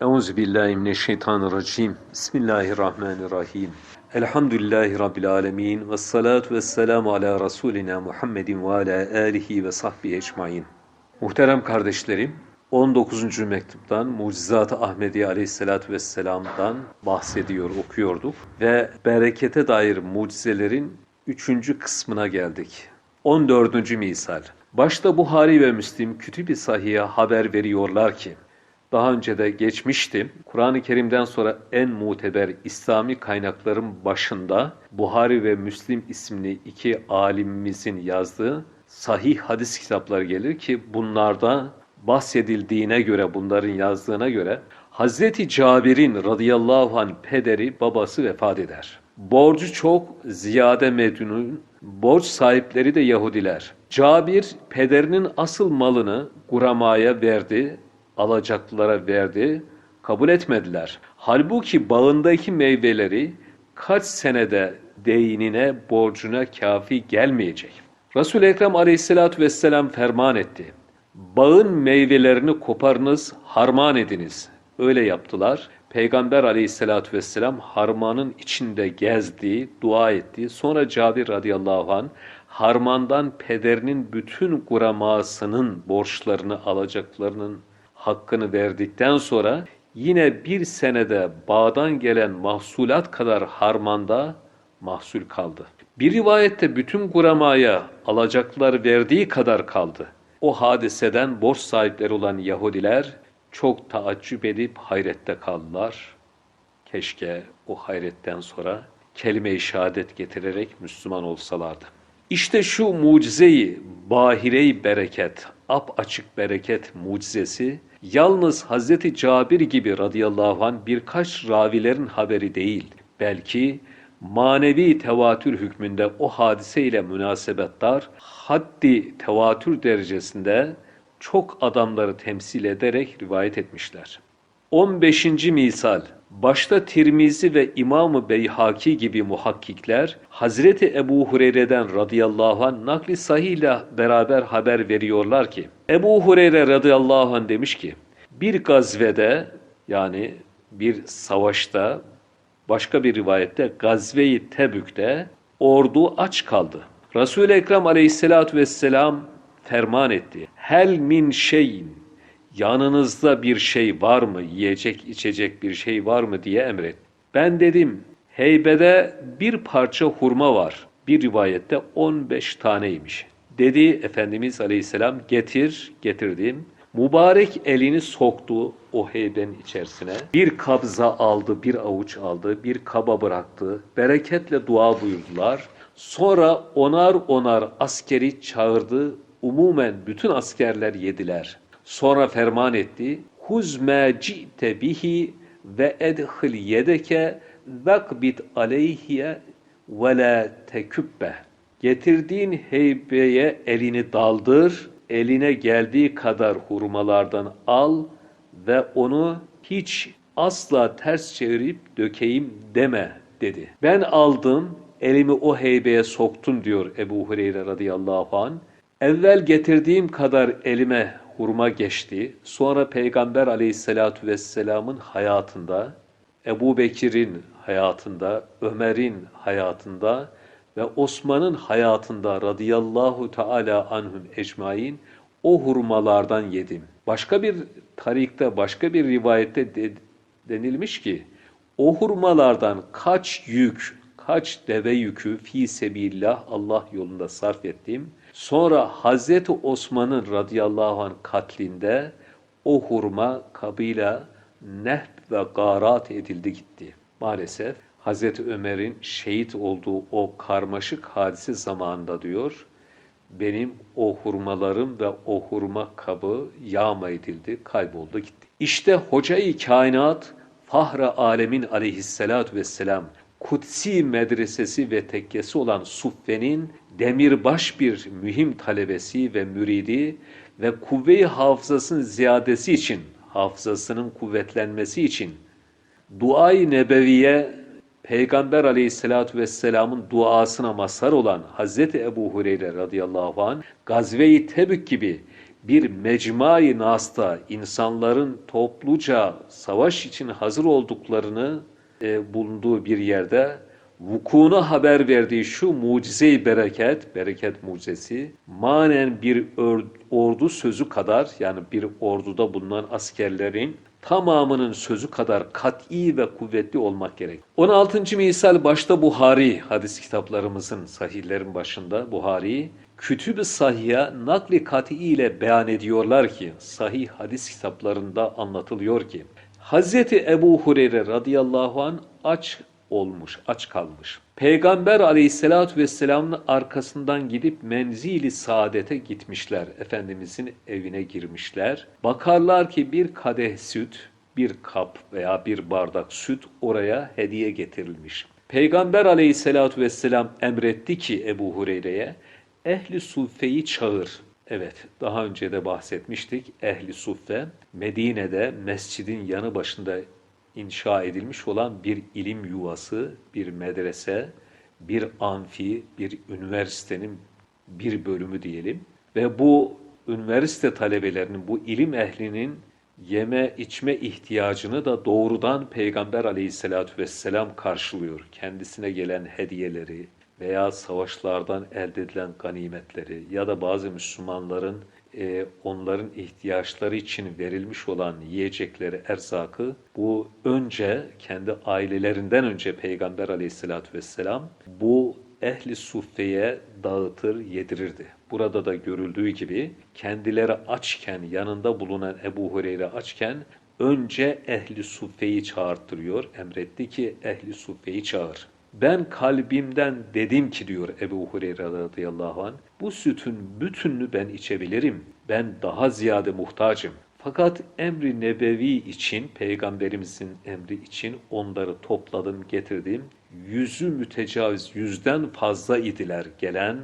Euzu billahi mineşşeytanirracim. Bismillahirrahmanirrahim. Elhamdülillahi rabbil alamin ve salatu vesselamu ala rasulina Muhammedin ve ala alihi ve sahbihi ecmaîn. Muhterem kardeşlerim, 19. mektuptan Mucizat-ı Ahmediye Aleyhisselatü Vesselam'dan bahsediyor, okuyorduk ve berekete dair mucizelerin 3. kısmına geldik. 14. misal. Başta Buhari ve Müslim Kütüb-i Sahih'e haber veriyorlar ki, daha önce de geçmişti. Kur'an-ı Kerim'den sonra en muteber İslami kaynakların başında Buhari ve Müslim isimli iki alimimizin yazdığı sahih hadis kitapları gelir ki bunlarda bahsedildiğine göre, bunların yazdığına göre Hazreti Cabir'in radıyallahu anh pederi, babası vefat eder. Borcu çok ziyade medünün, borç sahipleri de Yahudiler. Cabir pederinin asıl malını Gurama'ya verdi, alacaklılara verdi, kabul etmediler. Halbuki bağındaki meyveleri kaç senede değinine, borcuna kafi gelmeyecek. Resul-i Ekrem aleyhissalatü vesselam ferman etti. Bağın meyvelerini koparınız, harman ediniz. Öyle yaptılar. Peygamber aleyhissalatü vesselam harmanın içinde gezdi, dua etti. Sonra Cabir radıyallahu an harmandan pederinin bütün kuramasının borçlarını, alacaklarının hakkını verdikten sonra yine bir senede bağdan gelen mahsulat kadar harmanda mahsul kaldı. Bir rivayette bütün kuramaya alacaklar verdiği kadar kaldı. O hadiseden borç sahipleri olan Yahudiler çok taaccüp edip hayrette kaldılar. Keşke o hayretten sonra kelime-i şehadet getirerek Müslüman olsalardı. İşte şu mucizeyi, bahire-i bereket, ap açık bereket mucizesi yalnız Hazreti Cabir gibi radıyallahu anh birkaç ravilerin haberi değil, belki manevi tevatür hükmünde o hadise ile münasebettar, haddi tevatür derecesinde çok adamları temsil ederek rivayet etmişler. 15. misal Başta Tirmizi ve İmam-ı Beyhaki gibi muhakkikler Hazreti Ebu Hureyre'den radıyallahu anh nakli sahih ile beraber haber veriyorlar ki Ebu Hureyre radıyallahu anh demiş ki bir gazvede yani bir savaşta başka bir rivayette Gazve-i Tebük'te ordu aç kaldı. Resul-i Ekrem aleyhissalatü vesselam ferman etti. Hel min şeyin yanınızda bir şey var mı, yiyecek içecek bir şey var mı diye emret. Ben dedim, heybede bir parça hurma var. Bir rivayette 15 taneymiş. Dedi Efendimiz Aleyhisselam getir, getirdim. Mübarek elini soktu o heybenin içerisine. Bir kabza aldı, bir avuç aldı, bir kaba bıraktı. Bereketle dua buyurdular. Sonra onar onar askeri çağırdı. Umumen bütün askerler yediler. Sonra ferman etti. Huz ma ci'te bihi ve edhil yedeke vakbit aleyhiye ve la tekübbe. Getirdiğin heybeye elini daldır, eline geldiği kadar hurmalardan al ve onu hiç asla ters çevirip dökeyim deme dedi. Ben aldım, elimi o heybeye soktum diyor Ebu Hureyre radıyallahu an. Evvel getirdiğim kadar elime hurma geçti. Sonra Peygamber aleyhissalatü vesselamın hayatında, Ebu Bekir'in hayatında, Ömer'in hayatında ve Osman'ın hayatında radıyallahu teala anhum ecmain o hurmalardan yedim. Başka bir tarikte, başka bir rivayette de, denilmiş ki o hurmalardan kaç yük, kaç deve yükü fi sebillah Allah yolunda sarf ettim. Sonra Hazreti Osman'ın radıyallahu anh katlinde o hurma kabıyla nehb ve garat edildi gitti. Maalesef Hazreti Ömer'in şehit olduğu o karmaşık hadise zamanında diyor, benim o hurmalarım ve o hurma kabı yağma edildi, kayboldu gitti. İşte Hoca-i Kainat, Fahra Alemin aleyhissalatü vesselam, Kutsi medresesi ve tekkesi olan Suffe'nin demirbaş bir mühim talebesi ve müridi ve kuvve-i hafızasının ziyadesi için, hafızasının kuvvetlenmesi için dua-i nebeviye Peygamber aleyhissalatü vesselamın duasına mazhar olan Hazreti Ebu Hureyre radıyallahu anh Gazve-i Tebük gibi bir mecmai nasta insanların topluca savaş için hazır olduklarını e, bulunduğu bir yerde vukuuna haber verdiği şu mucize-i bereket, bereket mucizesi, manen bir ordu sözü kadar yani bir orduda bulunan askerlerin tamamının sözü kadar kat'i ve kuvvetli olmak gerek. 16. misal başta Buhari hadis kitaplarımızın sahihlerin başında Buhari Kütüb-ü Sahih'e nakli kat'i ile beyan ediyorlar ki sahih hadis kitaplarında anlatılıyor ki Hazreti Ebu Hureyre radıyallahu an aç olmuş, aç kalmış. Peygamber aleyhissalatü vesselamın arkasından gidip menzili saadete gitmişler. Efendimizin evine girmişler. Bakarlar ki bir kadeh süt, bir kap veya bir bardak süt oraya hediye getirilmiş. Peygamber aleyhissalatü vesselam emretti ki Ebu Hureyre'ye ehli suffeyi çağır. Evet, daha önce de bahsetmiştik. Ehli suffe Medine'de mescidin yanı başında inşa edilmiş olan bir ilim yuvası, bir medrese, bir amfi, bir üniversitenin bir bölümü diyelim. Ve bu üniversite talebelerinin, bu ilim ehlinin yeme içme ihtiyacını da doğrudan Peygamber aleyhissalatü vesselam karşılıyor. Kendisine gelen hediyeleri veya savaşlardan elde edilen ganimetleri ya da bazı Müslümanların e, onların ihtiyaçları için verilmiş olan yiyecekleri, erzakı bu önce kendi ailelerinden önce Peygamber aleyhissalatü vesselam bu ehli suffeye dağıtır, yedirirdi. Burada da görüldüğü gibi kendileri açken, yanında bulunan Ebu Hureyre açken önce ehli suffeyi çağırttırıyor. Emretti ki ehli suffeyi çağır. Ben kalbimden dedim ki diyor Ebu Hureyre radıyallahu anh, bu sütün bütününü ben içebilirim. Ben daha ziyade muhtacım. Fakat emri nebevi için, peygamberimizin emri için onları topladım, getirdim. Yüzü mütecaviz, yüzden fazla idiler gelen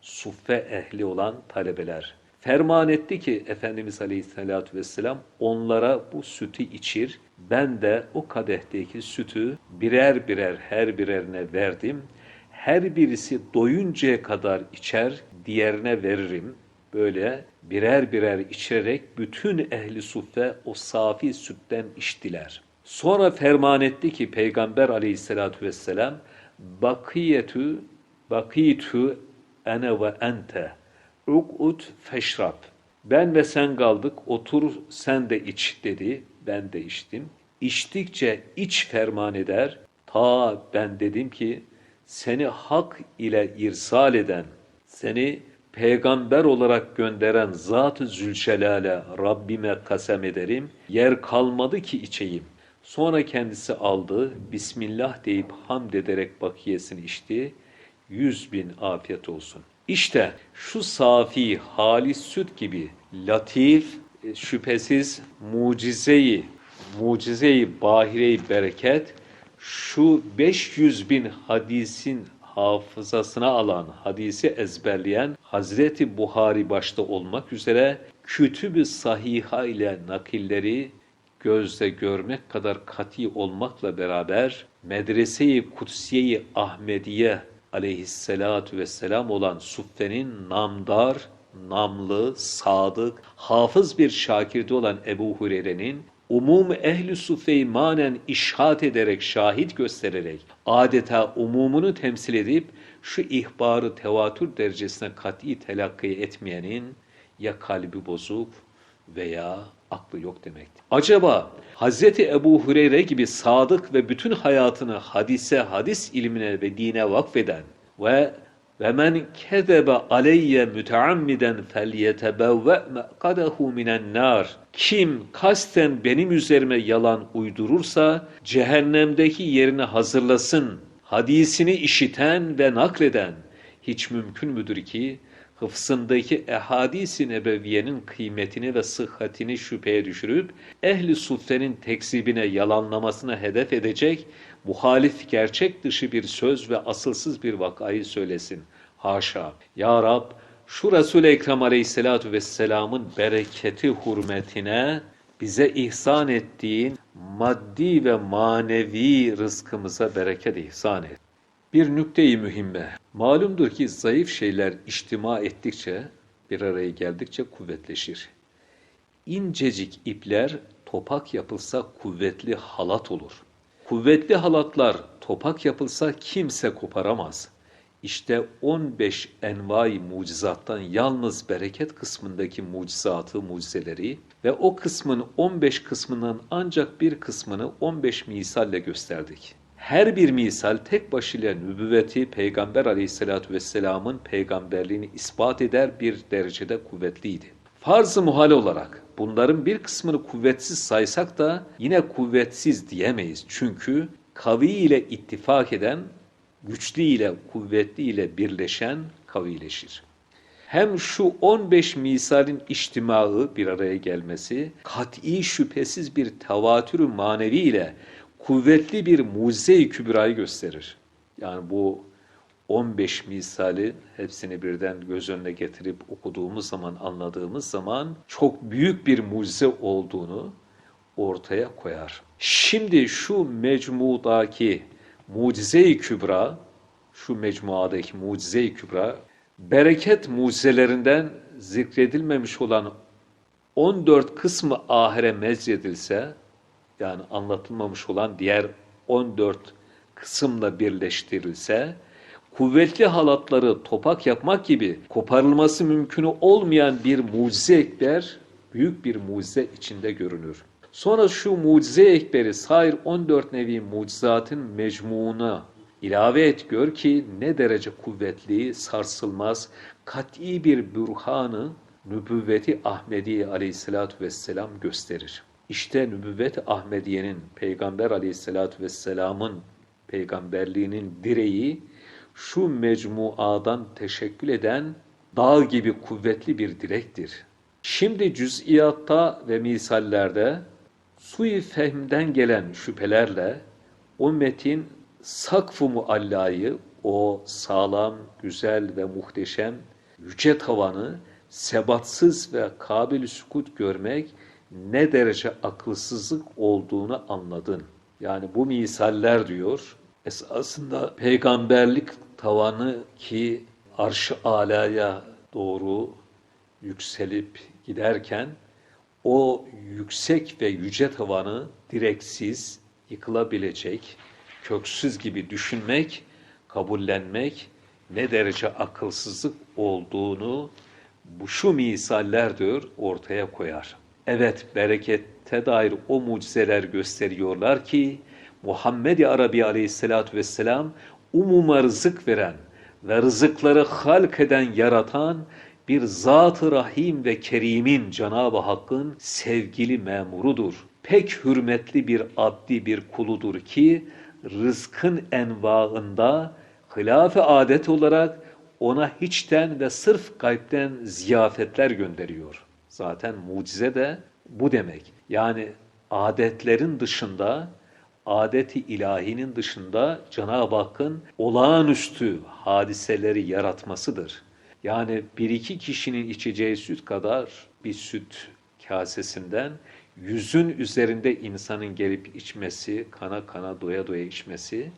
suffe ehli olan talebeler. Ferman etti ki Efendimiz Aleyhisselatü Vesselam onlara bu sütü içir. Ben de o kadehteki sütü birer birer her birerine verdim. Her birisi doyuncaya kadar içer, diğerine veririm. Böyle birer birer içerek bütün ehli suffe o safi sütten içtiler. Sonra ferman etti ki Peygamber Aleyhisselatü Vesselam bakiyetü bakiyetü ene ve ente uk'ut feşrab. Ben ve sen kaldık, otur sen de iç dedi. Ben de içtim. İçtikçe iç ferman eder. Ta ben dedim ki seni hak ile irsal eden, seni peygamber olarak gönderen Zat-ı Zülcelal'e Rabbime kasem ederim. Yer kalmadı ki içeyim. Sonra kendisi aldı, Bismillah deyip hamd ederek bakiyesini içti. Yüz bin afiyet olsun. İşte şu safi, halis süt gibi latif, e, şüphesiz mucizeyi, mucizeyi bahire-i bereket, şu 500 bin hadisin hafızasına alan, hadisi ezberleyen Hazreti Buhari başta olmak üzere kütüb-ü sahiha ile nakilleri gözle görmek kadar kati olmakla beraber Medrese-i Kutsiye-i Ahmediye aleyhissalatu vesselam olan Suffe'nin namdar, namlı, sadık, hafız bir şakirdi olan Ebu Hureyre'nin umum ehli suffeyi manen işhat ederek, şahit göstererek, adeta umumunu temsil edip şu ihbarı tevatür derecesine kat'i telakki etmeyenin ya kalbi bozuk veya aklı yok demektir. Acaba Hz. Ebu Hureyre gibi sadık ve bütün hayatını hadise, hadis ilmine ve dine vakfeden ve ve men kezebe aleyye müteammiden felyetebevve meqadehu minen nar. Kim kasten benim üzerime yalan uydurursa cehennemdeki yerini hazırlasın. Hadisini işiten ve nakleden hiç mümkün müdür ki hıfzındaki ehadis-i nebeviyenin kıymetini ve sıhhatini şüpheye düşürüp ehli suffenin tekzibine yalanlamasına hedef edecek muhalif gerçek dışı bir söz ve asılsız bir vakayı söylesin. Haşa! Ya Rab şu Resul-i Ekrem aleyhissalatu vesselamın bereketi hürmetine bize ihsan ettiğin maddi ve manevi rızkımıza bereket ihsan et. Bir nükteyi mühimme. Malumdur ki zayıf şeyler içtima ettikçe bir araya geldikçe kuvvetleşir. İncecik ipler topak yapılsa kuvvetli halat olur. Kuvvetli halatlar topak yapılsa kimse koparamaz. İşte 15 envai mucizattan yalnız bereket kısmındaki mucizatı, mucizeleri ve o kısmın 15 kısmından ancak bir kısmını 15 misalle gösterdik. Her bir misal tek başıyla nübüvveti Peygamber aleyhissalatü vesselamın peygamberliğini ispat eder bir derecede kuvvetliydi. Farz-ı muhal olarak bunların bir kısmını kuvvetsiz saysak da yine kuvvetsiz diyemeyiz. Çünkü kavi ile ittifak eden, güçlü ile kuvvetli ile birleşen kavileşir. Hem şu 15 misalin içtimağı bir araya gelmesi, kat'i şüphesiz bir tevatürü manevi ile kuvvetli bir mucize-i kübrayı gösterir. Yani bu 15 misali hepsini birden göz önüne getirip okuduğumuz zaman, anladığımız zaman çok büyük bir mucize olduğunu ortaya koyar. Şimdi şu mecmudaki mucize-i kübra, şu mecmuadaki mucize-i kübra, bereket mucizelerinden zikredilmemiş olan 14 kısmı ahire mezcedilse, yani anlatılmamış olan diğer 14 kısımla birleştirilse, kuvvetli halatları topak yapmak gibi koparılması mümkün olmayan bir mucize ekber, büyük bir mucize içinde görünür. Sonra şu mucize ekberi sair 14 nevi mucizatın mecmuuna ilave et gör ki ne derece kuvvetli, sarsılmaz, kat'i bir bürhanı nübüvveti Ahmediye aleyhissalatü vesselam gösterir. İşte nübüvvet Ahmediye'nin Peygamber aleyhissalatü vesselamın peygamberliğinin direği şu mecmuadan teşekkül eden dağ gibi kuvvetli bir direktir. Şimdi cüz'iyatta ve misallerde sui fehmden gelen şüphelerle o metin sakf-ı muallayı, o sağlam, güzel ve muhteşem yüce tavanı sebatsız ve kabil sükut görmek ne derece akılsızlık olduğunu anladın. Yani bu misaller diyor, esasında peygamberlik tavanı ki arş-ı alaya doğru yükselip giderken o yüksek ve yüce tavanı direksiz, yıkılabilecek, köksüz gibi düşünmek, kabullenmek ne derece akılsızlık olduğunu bu şu misaller diyor ortaya koyar. Evet berekette dair o mucizeler gösteriyorlar ki Muhammed-i Arabi aleyhissalatü vesselam umuma rızık veren ve rızıkları halk eden yaratan bir Zat-ı Rahim ve Kerim'in Cenab-ı Hakk'ın sevgili memurudur. Pek hürmetli bir abdi bir kuludur ki rızkın envaında hilaf-ı adet olarak ona hiçten ve sırf gaybden ziyafetler gönderiyor. Zaten mucize de bu demek. Yani adetlerin dışında, adeti ilahinin dışında Cenab-ı Hakk'ın olağanüstü hadiseleri yaratmasıdır. Yani bir iki kişinin içeceği süt kadar bir süt kasesinden yüzün üzerinde insanın gelip içmesi, kana kana doya doya içmesi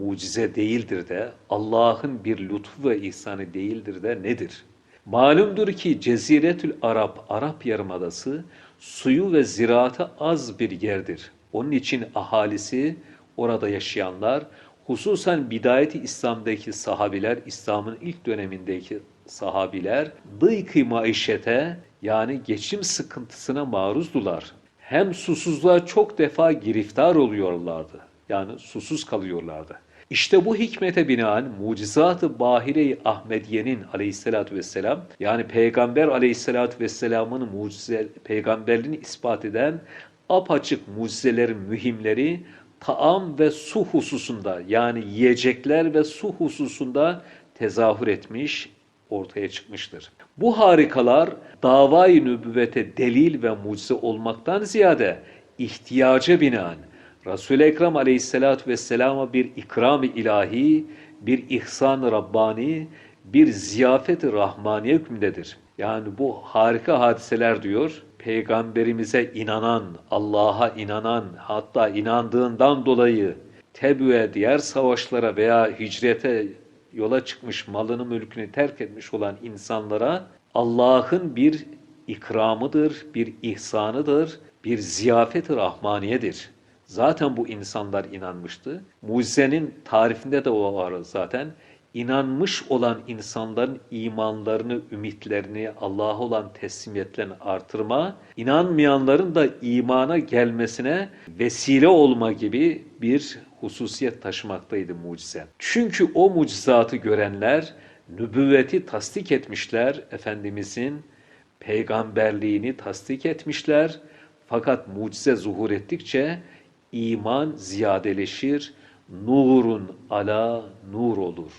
mucize değildir de Allah'ın bir lütfu ve ihsanı değildir de nedir? Malumdur ki Ceziretül Arap, Arap Yarımadası suyu ve ziraatı az bir yerdir. Onun için ahalisi, orada yaşayanlar, hususan bidayeti İslam'daki sahabiler, İslam'ın ilk dönemindeki sahabiler, dıйkı maişete yani geçim sıkıntısına maruzdular. Hem susuzluğa çok defa giriftar oluyorlardı. Yani susuz kalıyorlardı. İşte bu hikmete binaen mucizat-ı bahire-i Ahmediye'nin aleyhissalatü vesselam yani Peygamber aleyhissalatü vesselamın mucize, peygamberliğini ispat eden apaçık mucizelerin mühimleri taam ve su hususunda yani yiyecekler ve su hususunda tezahür etmiş, ortaya çıkmıştır. Bu harikalar davayı nübüvvete delil ve mucize olmaktan ziyade ihtiyaca binaen Resul-i Ekrem aleyhissalatü vesselama bir ikram-ı ilahi, bir ihsan-ı Rabbani, bir ziyafet-i Rahmaniye hükmündedir. Yani bu harika hadiseler diyor, peygamberimize inanan, Allah'a inanan, hatta inandığından dolayı tebüe, diğer savaşlara veya hicrete yola çıkmış, malını mülkünü terk etmiş olan insanlara Allah'ın bir ikramıdır, bir ihsanıdır, bir ziyafet-i rahmaniyedir. Zaten bu insanlar inanmıştı. Mucizenin tarifinde de o var zaten. İnanmış olan insanların imanlarını, ümitlerini, Allah'a olan teslimiyetlerini artırma, inanmayanların da imana gelmesine vesile olma gibi bir hususiyet taşımaktaydı mucize. Çünkü o mucizatı görenler nübüvveti tasdik etmişler, Efendimizin peygamberliğini tasdik etmişler. Fakat mucize zuhur ettikçe iman ziyadeleşir, nurun ala nur olur.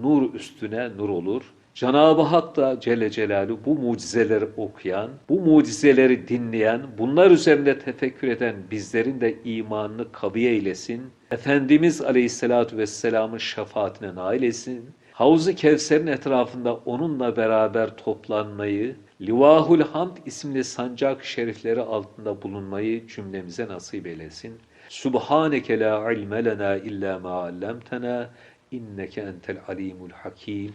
Nur üstüne nur olur. Cenab-ı Hak da Celle Celaluhu bu mucizeleri okuyan, bu mucizeleri dinleyen, bunlar üzerinde tefekkür eden bizlerin de imanını kaviye eylesin. Efendimiz Aleyhisselatü Vesselam'ın şefaatine nail etsin. Havzu Kevser'in etrafında onunla beraber toplanmayı, Livahul Hamd isimli sancak şerifleri altında bulunmayı cümlemize nasip eylesin. Subhaneke la ilme lena illa ma allamtena inneke entel alimul hakim.